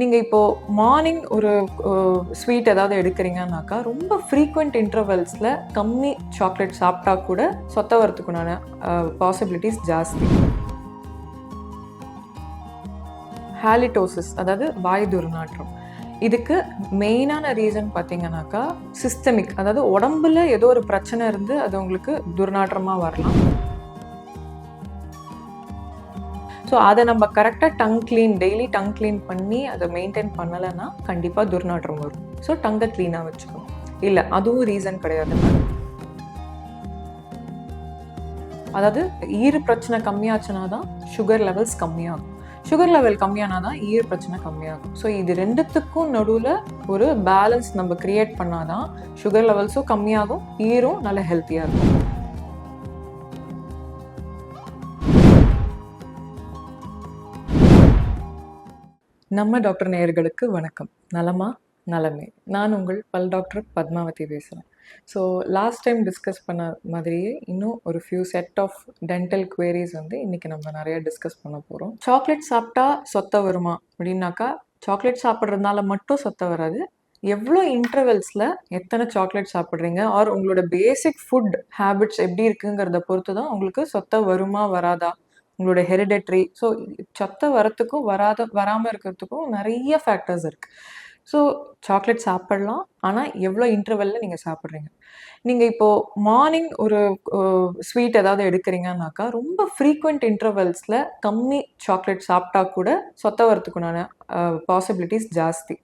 நீங்கள் இப்போது மார்னிங் ஒரு ஸ்வீட் ஏதாவது எடுக்கிறீங்கன்னாக்கா ரொம்ப ஃப்ரீக்வெண்ட் இன்டர்வல்ஸில் கம்மி சாக்லேட் சாப்பிட்டா கூட சொத்த வரத்துக்குண்டான பாசிபிலிட்டிஸ் ஜாஸ்தி. ஹாலிடோசிஸ் அதாவது வாய் துர்நாற்றம். இதுக்கு மெயினான ரீசன் பார்த்தீங்கன்னாக்கா சிஸ்டமிக் அதாவது உடம்புல ஏதோ ஒரு பிரச்சனை இருந்து அது உங்களுக்கு துர்நாற்றமாக வரலாம். ஸோ அதை நம்ம கரெக்டாக tongue clean daily tongue clean பண்ணி அதை மெயின்டைன் பண்ணலைன்னா கண்டிப்பாக துர்நாற்றம் வரும். ஸோ டங்கை க்ளீனாக வச்சுக்கணும். இல்லை அதுவும் ரீசன் கிடையாது. அதாவது ஈறு பிரச்சனை கம்மியாச்சுன்னா தான் சுகர் லெவல்ஸ் கம்மியாகும். சுகர் லெவல் கம்மியானா தான் ஈர் பிரச்சனை கம்மியாகும். ஸோ இது ரெண்டுத்துக்கும் நடுவில் ஒரு பேலன்ஸ் நம்ம கிரியேட் பண்ணாதான் சுகர் லெவல்ஸும் கம்மியாகும் ஈரும் நல்ல ஹெல்த்தியாக இருக்கும். நம்ம டாக்டர் நேயர்களுக்கு வணக்கம். நலமா? நலமே. நான் உங்கள் பல் டாக்டர் பத்மாவதி பேசுகிறேன் ஸோ லாஸ்ட் டைம் டிஸ்கஸ் பண்ண மாதிரியே இன்னும் ஒரு few set of dental queries வந்து இன்றைக்கி நம்ம நிறைய டிஸ்கஸ் பண்ண போகிறோம் சாக்லேட் சாப்பிட்டா சொத்த வருமா? அப்படின்னாக்கா சாக்லேட் சாப்பிட்றதுனால மட்டும் சொத்த வராது. எவ்வளோ இன்டர்வெல்ஸில் எத்தனை சாக்லேட் சாப்பிட்றீங்க? ஆர் உங்களோட பேசிக் ஃபுட் ஹேபிட்ஸ் எப்படி இருக்குங்கிறத பொறுத்து தான் உங்களுக்கு சொத்த வருமா வராதா? உங்களோட ஹெரிடெட்ரி ஸோ சத்த வரத்துக்கும் வராத வராமல் இருக்கிறதுக்கும் நிறைய ஃபேக்டர்ஸ் இருக்குது ஸோ சாக்லேட் சாப்பிடலாம் ஆனால் எவ்வளோ இன்டர்வெல்ல நீங்கள் சாப்பிட்றீங்க? நீங்கள் இப்போது மார்னிங் ஒரு ஸ்வீட் ஏதாவது எடுக்கிறீங்கன்னாக்கா ரொம்ப ஃப்ரீக்வெண்ட் இன்டர்வெல்ஸில் கம்மி சாக்லேட் சாப்பிட்டா கூட சொத்த வரத்துக்குண்டான பாசிபிலிட்டிஸ் ஜாஸ்தி.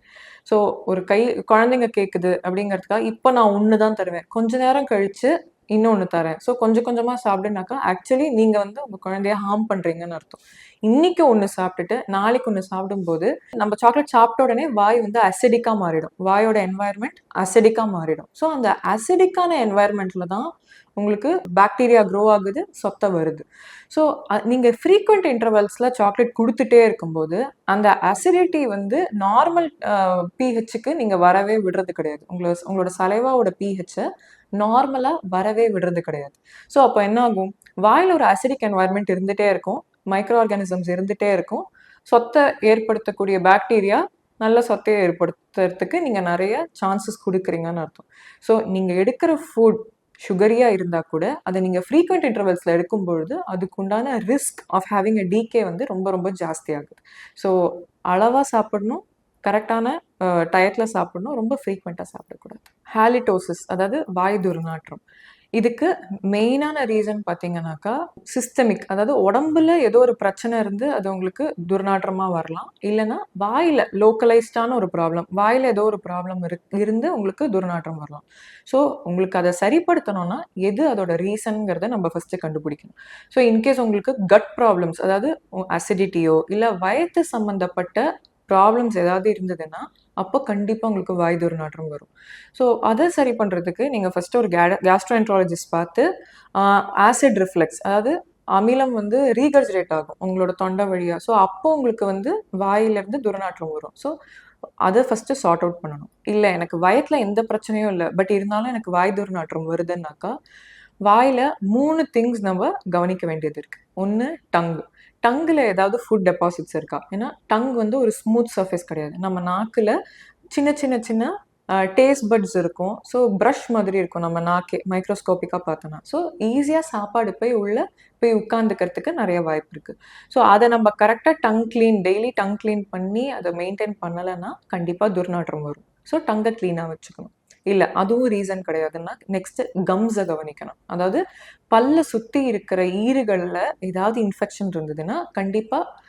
ஸோ ஒரு கை குழந்தைங்க கேட்குது அப்படிங்கிறதுக்காக இப்போ நான் ஒன்று தான் தருவேன். கொஞ்ச நேரம் கழித்து இன்னொன்று தரேன். ஸோ கொஞ்சம் கொஞ்சமாக சாப்பிடுனாக்கா ஆக்சுவலி நீங்கள் வந்து உங்கள் குழந்தைய ஹார்ம் பண்ணுறீங்கன்னு அர்த்தம். இன்னைக்கு ஒன்று சாப்பிட்டுட்டு நாளைக்கு ஒன்று சாப்பிடும்போது நம்ம சாக்லேட் சாப்பிட்ட உடனே வாய் வந்து அசிடிக்காக மாறிடும். வாயோட என்வாயர்மெண்ட் அசிடிக்காக மாறிடும். ஸோ அந்த அசிடிக்கான என்வாயர்மெண்ட்டில் தான் உங்களுக்கு பாக்டீரியா க்ரோ ஆகுது சொத்த வருது. ஸோ நீங்கள் ஃப்ரீக்வெண்ட் இன்டர்வல்ஸில் சாக்லேட் கொடுத்துட்டே இருக்கும்போது அந்த அசிடிட்டி வந்து நார்மல் பிஹெச்சுக்கு நீங்கள் வரவே விடுறது கிடையாது. உங்களோட உங்களோட சலைவாவோட பிஹெச்சை நார்மலாக வரவே விடுறது கிடையாது. ஸோ அப்போ என்ன ஆகும்? வாயில் ஒரு அசிடிக் என்வாயர்மெண்ட் இருந்துகிட்டே இருக்கும். மைக்ரோ ஆர்கானிசம்ஸ் இருந்துகிட்டே இருக்கும். சொத்தை ஏற்படுத்தக்கூடிய பாக்டீரியா நல்ல சொத்தையை ஏற்படுத்துறதுக்கு நீங்கள் நிறைய சான்சஸ் கொடுக்குறீங்கன்னு அர்த்தம். ஸோ நீங்கள் எடுக்கிற ஃபுட் சுகரியாக இருந்தால் கூட அதை நீங்கள் ஃப்ரீக்வெண்ட் இன்டர்வல்ஸில் எடுக்கும்பொழுது அதுக்குண்டான risk of having a decay வந்து ரொம்ப ரொம்ப ஜாஸ்தி ஆகுது ஸோ அளவாக சாப்பிடணும் கரெக்டான டயத்தில் சாப்பிடணும் ரொம்ப ஃப்ரீக்வெண்ட்டாக சாப்பிடக்கூடாது. ஹாலிடோசிஸ் அதாவது வாய் துர்நாற்றம். இதுக்கு மெயினான ரீசன் பார்த்தீங்கன்னாக்கா சிஸ்டமிக் அதாவது உடம்புல ஏதோ ஒரு பிரச்சனை இருந்து அது உங்களுக்கு துர்நாற்றமாக வரலாம். இல்லைன்னா வாயில் லோக்கலைஸ்டான ஒரு ப்ராப்ளம் வாயில் ஏதோ ஒரு ப்ராப்ளம் இரு இருந்து உங்களுக்கு துர்நாற்றம் வரலாம். ஸோ உங்களுக்கு அதை சரிப்படுத்தணும்னா எது அதோட ரீசனுங்கிறத நம்ம ஃபஸ்ட்டு கண்டுபிடிக்கணும். ஸோ இன்கேஸ் உங்களுக்கு கட் ப்ராப்ளம்ஸ் அதாவது அசிடிட்டியோ இல்லை வயத்து சம்மந்தப்பட்ட ப்ராப்ளம்ஸ் ஏதாவது இருந்ததுன்னா அப்போ கண்டிப்பாக உங்களுக்கு வாய் துர்நாற்றம் வரும். ஸோ அதை சரி பண்ணுறதுக்கு நீங்கள் ஃபஸ்ட்டு ஒரு கே கேஸ்ட்ரோஎன்ட்ராலஜிஸ்ட் பார்த்து ஆசிட் ரிஃப்ளெக்ஸ் அதாவது அமிலம் வந்து ரீகர்ஜரேட் ஆகும் உங்களோட தொண்டை வழியாக ஸோ அப்போ உங்களுக்கு வந்து வாயிலேருந்து துர்நாற்றம் வரும். ஸோ அதை ஃபஸ்ட்டு சார்ட் அவுட் பண்ணணும். இல்லை எனக்கு வயத்தில் எந்த பிரச்சனையும் இல்லை பட் இருந்தாலும் எனக்கு வாய் துர்நாற்றம் வருதுன்னாக்கா வாயில் மூணு திங்ஸ் நம்ம கவனிக்க வேண்டியது இருக்குது ஒன்று டங்கு. டங்கில் ஏதாவது ஃபுட் டெபாசிட்ஸ் இருக்கா? ஏன்னா டங் வந்து ஒரு ஸ்மூத் சர்ஃபேஸ் கிடையாது. நம்ம நாக்கில் சின்ன சின்ன சின்ன டேஸ்ட் பட்ஸ் இருக்கும். ஸோ ப்ரஷ் மாதிரி இருக்கும் நம்ம நாக்கே மைக்ரோஸ்கோப்பிக்காக பார்த்தோன்னா ஸோ ஈஸியாக சாப்பாடு போய் உள்ளே போய் உட்காந்துக்கிறதுக்கு நிறைய வாய்ப்பு இருக்குது ஸோ அதை நம்ம கரெக்டாக tongue clean daily tongue clean பண்ணி அதை மெயின்டைன் பண்ணலைன்னா கண்டிப்பாக துர்நாற்றம் வரும். ஸோ டங்கை க்ளீனாக வச்சுக்கணும். இல்லை அதுவும் ரீசன் கிடையாதுன்னா நெக்ஸ்ட் கம்ஸை கவனிக்கணும். அதாவது பல்ல சுற்றி இருக்கிற ஈறுகளில் ஏதாவது இன்ஃபெக்ஷன் இருந்ததுன்னா கண்டிப்பாக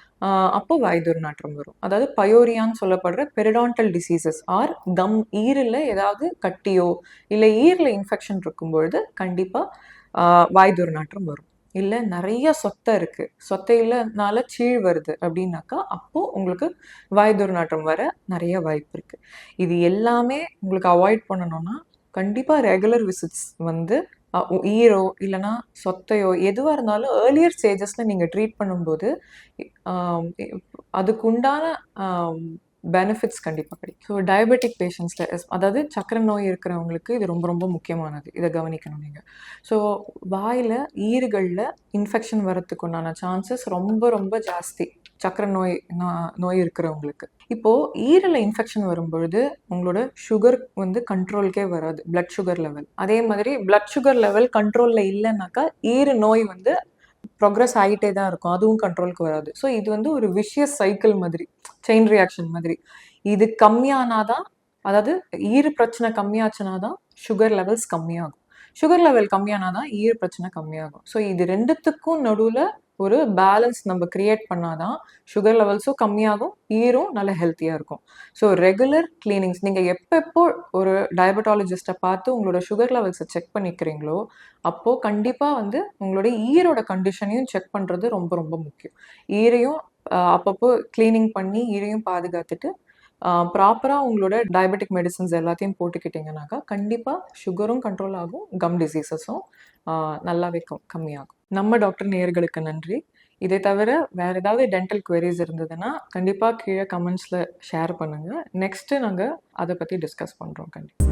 அப்போ வாய் நாற்றம் வரும். அதாவது பயோரியான்னு சொல்லப்படுற பெரிடான்டல் டிசீசஸ் ஆர் கம் ஈரில் ஏதாவது கட்டியோ இல்லை ஈரில் இன்ஃபெக்ஷன் இருக்கும்பொழுது கண்டிப்பாக வாய் நாற்றம் வரும். இல்லை நிறைய சொத்தை இருக்குது சொத்தையிலனால சீழ் வருது அப்படின்னாக்கா அப்போது உங்களுக்கு வாய் துர்நாற்றம் வர நிறைய வாய்ப்பு இருக்குது இது எல்லாமே உங்களுக்கு அவாய்ட் பண்ணணும்னா கண்டிப்பாக ரெகுலர் விசிட்ஸ் வந்து ஈரோ இல்லைனா சொத்தையோ எதுவாக இருந்தாலும் ஏர்லியர் ஸ்டேஜஸில் நீங்கள் ட்ரீட் பண்ணும்போது அதுக்குண்டான பெனிஃபிட்ஸ் கண்டிப்பாக கிடைக்கும். ஸோ டயபெட்டிக் பேஷண்ட்ஸில் அதாவது சக்கரை நோய் இருக்கிறவங்களுக்கு இது ரொம்ப ரொம்ப முக்கியமானது. இதை கவனிக்கணும் நீங்கள் ஸோ வாயில் ஈறுகளில் இன்ஃபெக்ஷன் வரத்துக்கு உண்டான சான்சஸ் ரொம்ப ரொம்ப ஜாஸ்தி. சக்கரை நோய் நோ- நோய் இருக்கிறவங்களுக்கு. இப்போது ஈரில் இன்ஃபெக்ஷன் வரும்பொழுது உங்களோட சுகர் வந்து கண்ட்ரோல்கே வராது. பிளட் சுகர் லெவல் அதே மாதிரி பிளட் சுகர் லெவல் கண்ட்ரோலில் இல்லைனாக்கா ஈறு நோய் வந்து ப்ரோக்ரஸ் ஆகிட்டே தான் இருக்கும். அதுவும் கண்ட்ரோலுக்கு வராது. ஸோ இது வந்து ஒரு விஷியஸ் சைக்கிள் மாதிரி செயின் ரியாக்ஷன் மாதிரி. இது கம்மியானாதான் அதாவது ஈறு பிரச்சனை கம்மியாச்சுனா தான் சுகர் லெவல்ஸ் கம்மியாகும். சுகர் லெவல் கம்மியானாதான் ஈறு பிரச்சனை கம்மியாகும். ஸோ இது ரெண்டுத்துக்கும் நடுவில் ஒரு பேலன்ஸ் நம்ம கிரியேட் பண்ணாதான் சுகர் லெவல்ஸும் கம்மியாகும் ஈரும் நல்ல ஹெல்த்தியாக இருக்கும். ஸோ ரெகுலர் கிளீனிங்ஸ் நீங்கள் எப்பப்போ ஒரு டயபட்டாலஜிஸ்ட்டை பார்த்து உங்களோட சுகர் லெவல்ஸை செக் பண்ணிக்கிறீங்களோ அப்போது கண்டிப்பாக வந்து உங்களோட ஈரோட கண்டிஷனையும் செக் பண்ணுறது ரொம்ப ரொம்ப முக்கியம். ஈரையும் அப்பப்போ கிளீனிங் பண்ணி ஈரையும் பாதுகாத்துட்டு ப்ராப்பராக உங்களோட டயபெட்டிக் மெடிசன்ஸ் எல்லாத்தையும் போட்டுக்கிட்டிங்கனாக்கா கண்டிப்பாக சுகரும் கண்ட்ரோல் ஆகும் கம் டிசீசஸும் நல்லாவே கம் கம்மியாகும். நம்ம டாக்டர் நேயர்களுக்கு நன்றி. இதை தவிர வேறு ஏதாவது டென்டல் குவெரிஸ் இருந்ததுன்னா கண்டிப்பாக கீழே கமெண்ட்ஸில் ஷேர் பண்ணுங்கள் நெக்ஸ்ட்டு நாங்கள் அதை பற்றி டிஸ்கஸ் பண்ணுறோம் கண்டிப்பாக